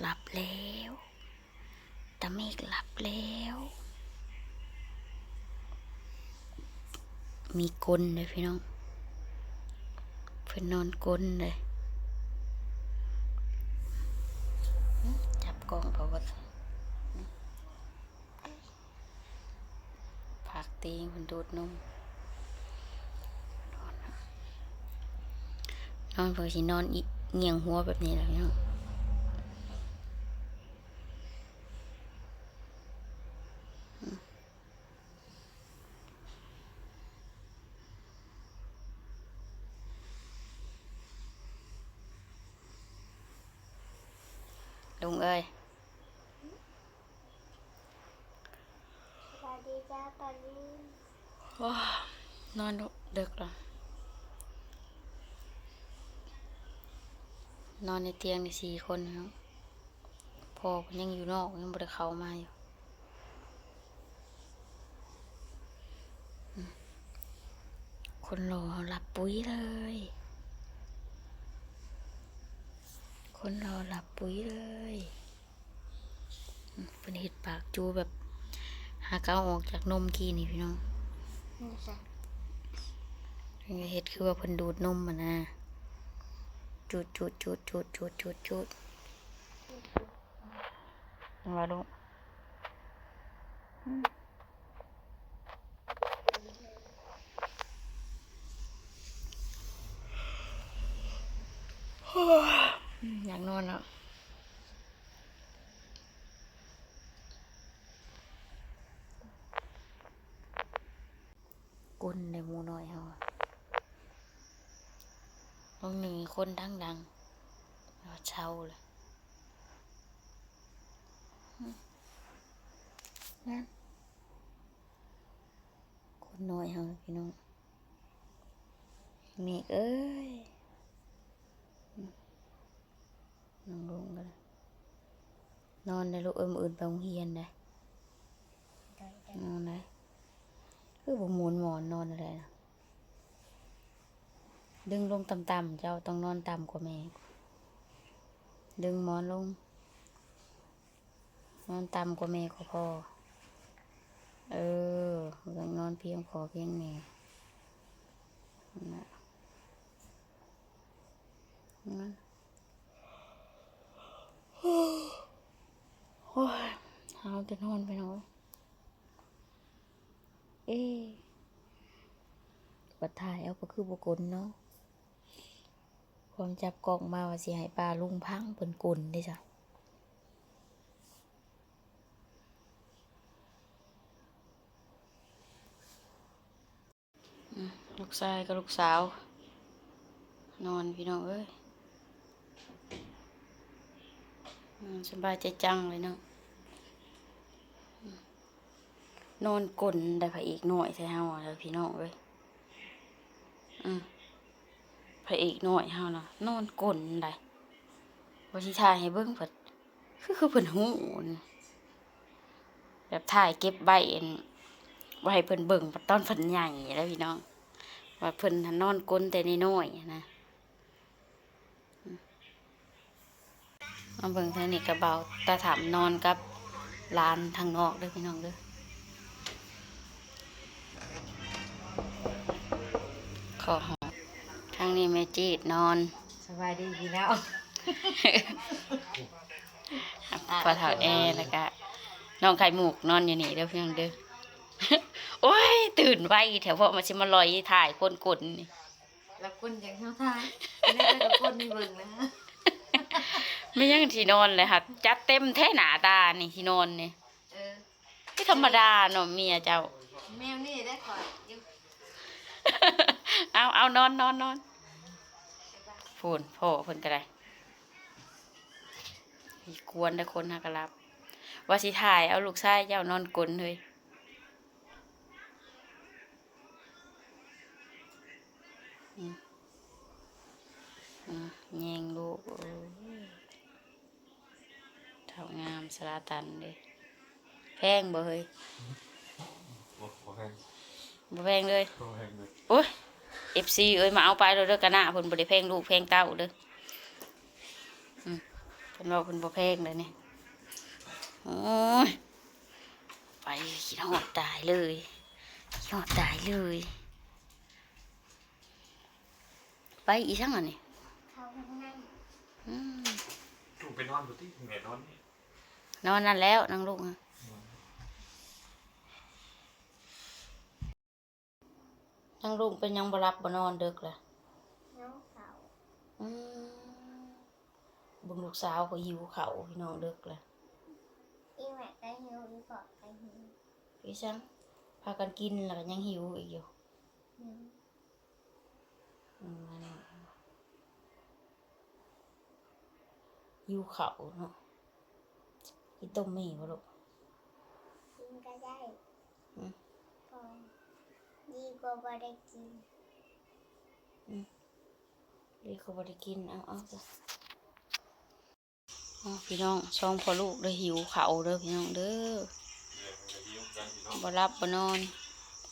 หลับแล้วตาเมฆหลับแล้ว มีกลนเลยพี่น้อง เพื่อนนอนกลนเลยจับกล้องเพราะว่าผักตีงมันดูดนมนอนอนเพื่อสินอนอีเงียงหัวแบบนี้แหละพี่น้อง ลุงเอ้ย สวัสดีจ้าปาลิน ว้านอนดึกแล้วนอนในเตียงในสี่คนครับพ่อเพิ่นยังอยู่นอกยังบ่ได้เขามาอยู่คนรอหลับปุ๋ยเลย คนรอหลับปุ๋ยเลยเป็นเห็ดปากจูแบบ หาเกาออกจากนมกี้นี่พี่น้องนี่จ้ะเฮ็ดคือว่าเพิ่นดูดนมอะนะจูดจูดจูดจูดจูดจูดจูดมาลูกอยากนอนแล้ว กุนในหมูน้อยเฮาอะบางหนึ่งคนดังดังๆแล้วเช่าเลยอืมนั่นคนน้อยเฮาพี่น้องเมฆเอ้ยอืมนั่งลงกันเลยนอนในลูกเอิมออื่นไปโรงเรียนได้ได้ได้นอนได้ คือบ่หมุนหมอนนอนอะไรนะดึงลงต่ำๆเจ้าต้องนอนต่ำกว่าแม่ ดึงหมอนลง นอนต่ำกว่าแม่ก็พอ เออต้องนอนเพียงพอเพียงแม่นั่นน่ะนั่นโอ้ยเอาแต่นอนไปหน่อย เอ๊ะบัดถ่ายเอาก็คือบุกลเนาะความจับกล้องมาว่าสิให้ปลาลุงพังเป็นกลได้จ้ะลูกชายกับลูกสาว นอนพี่น้องเอ้ยสบายใจจังเลยเนาะ นอนกลนได้พระเอกหน่อยใช่เฮาอะเลยพี่น้องเว้ยอืมพระเอกหน่อยเฮานะนอนกลนได้บ่สิถ่ายให้เบิ่งเพิ่นคือคือเพิ่นหูนแบบถ่ายเก็บใบเอ็นไว้ให้เพิ่นเบิ่งตอนเพิ่นใหญ่แล้วพี่น้องว่าเพิ่นนอนกลนแต่น้อยนะอืมาเบิ่งเทางนี้กระเบาตาถามนอนกับลานทางนอกเด้อพี่น้องด้อ ขอหอมทางนี้แม่จีดนอนสบายดีพี่แล้วปลาเถาแอร์แล้วก็น้องไข่หมูกนอนอยู่นี่เด้อเพียงเด้อโอ้ย ตื่นไวแถวพอมาชิมาลอยถ่ายคนกลนนี่แล้วคนยังเท่าทายไม่ได้กับคนมีเบิ่งนะฮะไม่ยังที่นอนเลยค่ะจัดเต็มแท้หนาตานี่ที่นอนนี่เออที่ธรรมดาเนาะเมียเจ้าแมวนี่ได้ขออยู่ เอาเอานอนนอนนอนพูนพ่อเพิ่นก็ได้อีกวนได้คนหากรับ ว่าสิถ่ายเอาลูกชายเจ้านอนกลนเลยอืมอืมแยงลูกโอ้ยเท่างามสลาตันเลยแพงบ่เฮ้ยโอ้โหแพงบ่แพงเลยโอ้แพงเลยโอ้ย เอฟซีเอ้ยมาเอาไปเลยเด้อกันนะเพิ่นบ่ได้แพงลูกแพงเต้าเด้ออืมเพิ่นเป็นว่าเป็นบ่แพงเลยนี่โอ้ยไปคิดหอดตายเลยคิดหอดตายเลย ไปอีช่างอะนี่เขาข้างในอืมถูกไปนอนดูที่แม่นอนนี่นอนนั่นแล้วนั่งลูกอะ นั่งลูกเป็นยังบ่รับบ่นอนเดึกเลยน้องเขาอืมเบุญลูกสาวก็หิวเขาวพี่น้องเดึกเลยอีแม่ก็หิวอีปอบก็หิวพี่ช่างพากันกินแล้วก็ยังหิวอีกอยู่หิวอืมนั่นน่ะหิวเขาวเนาะกินต้มหมี่บ่ลูกกินก็ได้ อืมพอ ดีกว่าบ่ได้กินเรียกเขาบ่ได้กินเอาเอาจ้ะเอาพี่น้องช่องพอลูกเด้อหิวเขาวเด้อพี่น้องเด้อเรียกมันก็ยิ้มกันพี่น้องบ่รับบ่นอน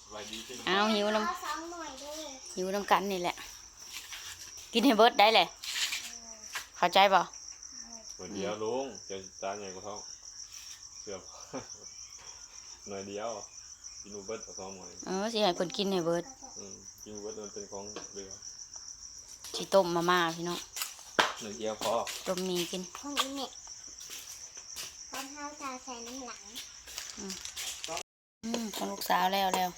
สบายดีขึ้นเอาหิวน้ขอสองหน่วยด้วยำหิวน้ำกันนี่แหละ กินให้เบิดได้เลยเข้าใจป่ะหน่อยเดียวลุงจะจานใหญ่กว่าท้องเสือบหน่อยเดียว กินอูเบิร์ตกับซองหน่อยเออสิให้เพิ่นกินให้เบิดอืมกินอูเบิร์ตมันเป็นของเรือสิต้มมาม่าพี่น้องหน่อยเดียวพอต้มมีกินของอีแม่พร้อมเท้าตาใส่น้ำหลังอืมของลูกสาวแล้วแล้ว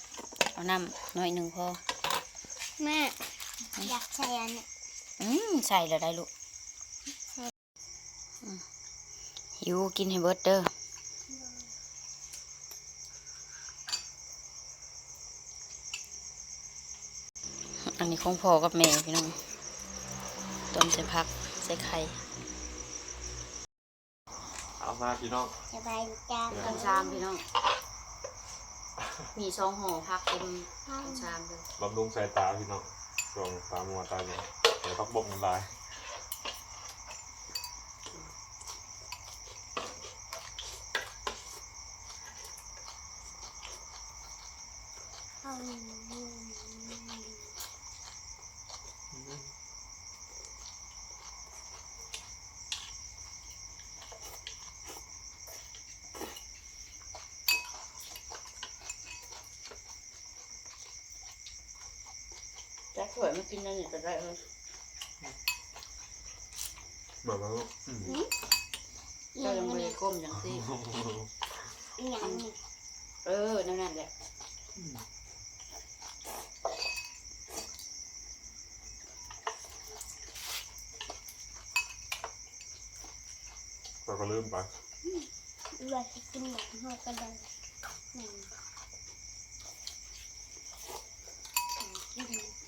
เอาน้ำหน่อยหนึ่งพอแม่อยากใส่อันเนี้ยอืมใส่แล้วได้ลูกอืมหิวกินให้เบิดเด้อ นนี้ของพ่อกับแม่พี่น้องต้มใส่ผักใส่ไข่เอามาพี่น้องสบายดีจ้ากันชามพี่น้องมีซองห่อผักเต็มกันชามเลยบำรุงสายตาพี่น้องช่วงตามัวตาเนี่ยเดี๋ยวพักบ่มน้ำลาย เอา แจ็คส วยมากินนั่นนี่ก็ได้เลยแบบว่าอืมอีเจ้าหยัยังงไม่เนี่ได้ยก้มอย่างสิอีหยังเนี่ยเออนั่นนั่นแหละเราก็ลืมไปอยากจะกินหมูทอดก็ได้หนึ่งกิน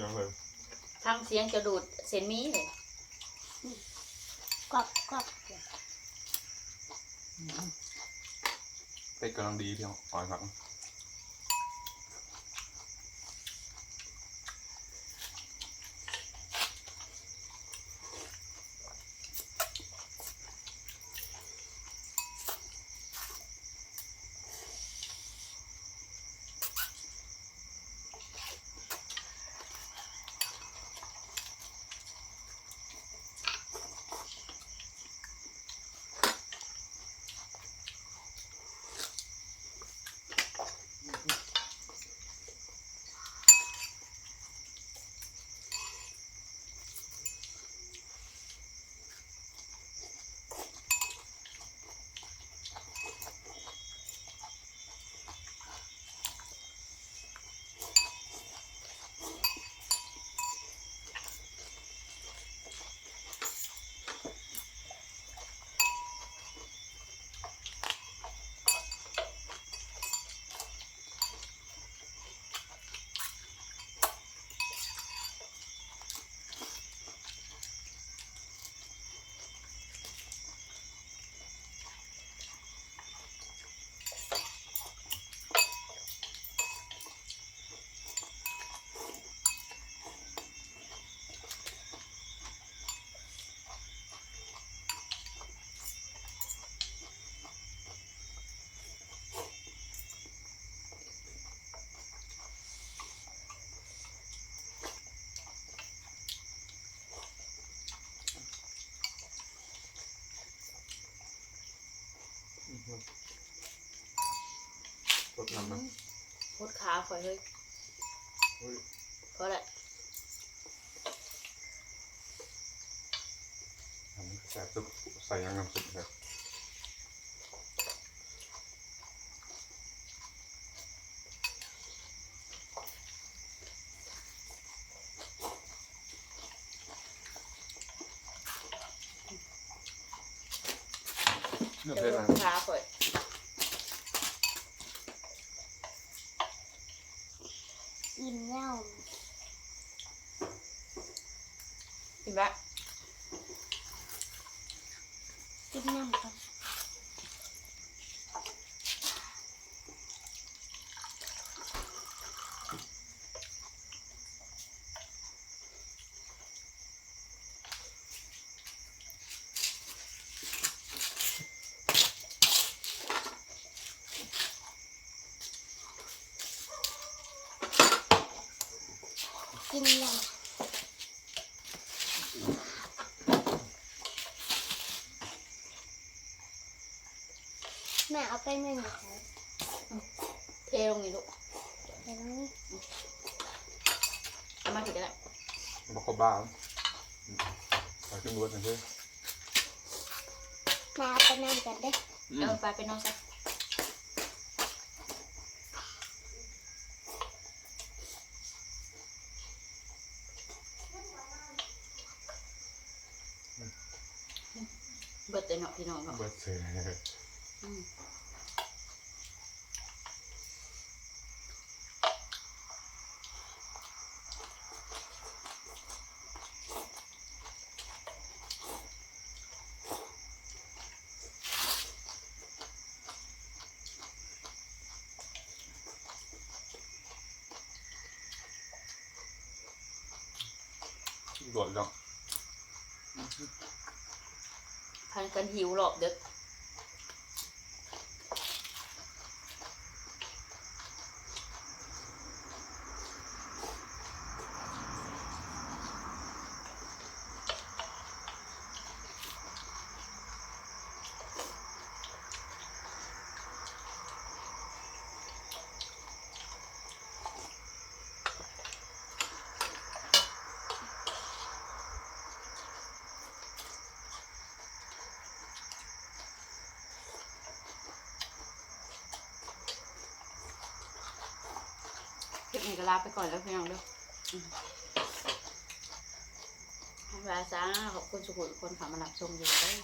ยังเลย ทำเสียงจะดูดเส้นหมีเลยกรอบกรอบเป็ดกำลังดีพี่น้องอ่อยครับ รดน้ำนะพดขาข่อยเฮ้ยอุ้ยเพราะอะไรทำแสบตึกใส่ยังน้ำซุปครับ เดี๋เนื้ยอวเพชรนะขาข่อยอิ่มแล้วเห็นปะกินน้ำ แม่เอาไปหนึ่งค่ะเทลงนี่ลูกเดี๋ยวนี้เอามาถึงก็ได้บอกเขาบ้าใส่ขึ้นรวดนะเพื่อนมาเอาไปนั่งกันเด้อเออไปไปนอนซะเบิดแต่เนาะพี่น้องเนาะ เบิดเสือ อืมโดดจังพันกันหิวหรอบเด็ก นี้ก็ลาไปก่อนแล้วพี่น้องเด้ออืมให้เวลาจ้าขอบคุณสุขุมคนค่ะมารับชมอยู่เด้อ